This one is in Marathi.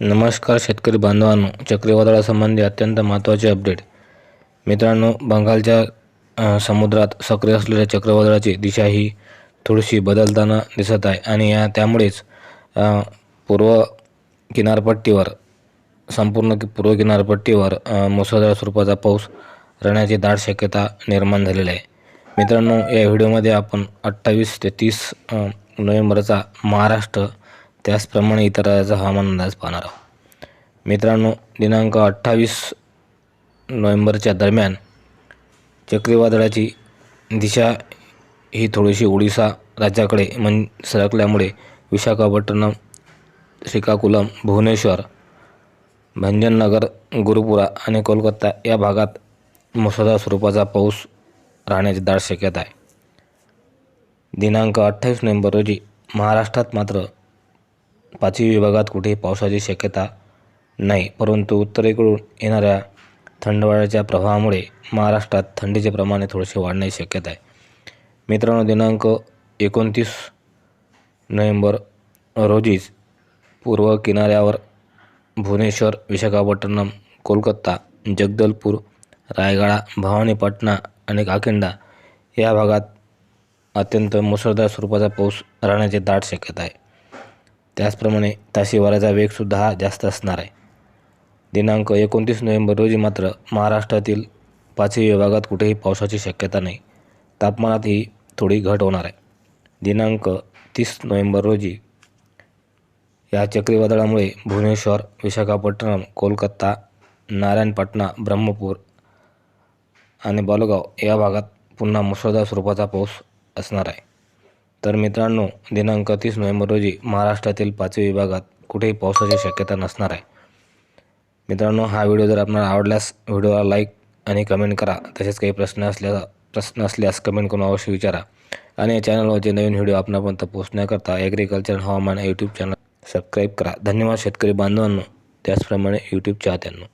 नमस्कार शेतकरी बांधवांनो चक्रीवादळासंबंधी अत्यंत महत्त्वाचे अपडेट. मित्रांनो बंगालच्या समुद्रात सक्रिय असलेल्या चक्रीवादळाची दिशा ही थोडीशी बदलताना दिसत आहे आणि या त्यामुळेच पूर्व किनारपट्टीवर संपूर्ण पूर्व किनारपट्टीवर मुसळधार स्वरूपाचा पाऊस राहण्याची दाट शक्यता निर्माण झालेली आहे. मित्रांनो या व्हिडिओमध्ये आपण अठ्ठावीस ते तीस नोव्हेंबरचा महाराष्ट्र त्याचप्रमाणे इतर राज्याचा हवामान अंदाज पाहणार आहोत. मित्रांनो दिनांक अठ्ठावीस नोव्हेंबरच्या दरम्यान चक्रीवादळाची दिशा ही थोडीशी ओडिसा राज्याकडे मन सरकल्यामुळे विशाखापट्टणम श्रीकाकुलम भुवनेश्वर भंजननगर गुरुपुरा आणि कोलकाता या भागात मुसळधार स्वरूपाचा पाऊस राहण्याची दाट शक्यता आहे. दिनांक अठ्ठावीस नोव्हेंबर रोजी महाराष्ट्रात मात्र पाचवी विभागात कुठेही पावसाची शक्यता नाही परंतु उत्तरेकडून येणाऱ्या थंड वाऱ्याच्या प्रभावामुळे महाराष्ट्रात थंडीचे प्रमाण थोडेसे वाढण्याची शक्यता आहे. मित्रांनो दिनांक एकोणतीस नोव्हेंबर रोजीच पूर्व किनाऱ्यावर भुवनेश्वर विशाखापट्टणम कोलकाता जगदलपूर रायगडा भवानीपाटणा आणि काकिंडा या भागात अत्यंत मुसळधार स्वरूपाचा पाऊस राहण्याची दाट शक्यता आहे. त्याचप्रमाणे ताशी वाऱ्याचा वेगसुद्धा हा जास्त असणार आहे. दिनांक एकोणतीस नोव्हेंबर रोजी मात्र महाराष्ट्रातील पाचही विभागात कुठेही पावसाची शक्यता नाही. तापमानातही थोडी घट होणार आहे. दिनांक तीस नोव्हेंबर रोजी या चक्रीवादळामुळे भुवनेश्वर विशाखापट्टणम कोलकाता नारायणपाटणा ब्रह्मपूर आणि बालगाव या भागात पुन्हा मुसळधार स्वरूपाचा पाऊस असणार आहे. तर मित्रांनो दिनांक तीस नोव्हेंबर रोजी महाराष्ट्रातील पाचवी विभागात कुठेही पावसाची शक्यता नसणार आहे. मित्रांनो हा व्हिडिओ जर आपल्याला आवडल्यास व्हिडिओला लाईक आणि कमेंट करा. तसेच काही प्रश्न असल्या प्रश्न असल्यास कमेंट करून अवश्य विचारा. आणि या चॅनलवरचे नवीन व्हिडिओ आपणापर्यंत पोहोचण्याकरता ॲग्रिकल्चर हवामान यूट्यूब चॅनल सबस्क्राईब करा. धन्यवाद शेतकरी बांधवांनो. त्याचप्रमाणे यूट्यूब चाहत्यांनो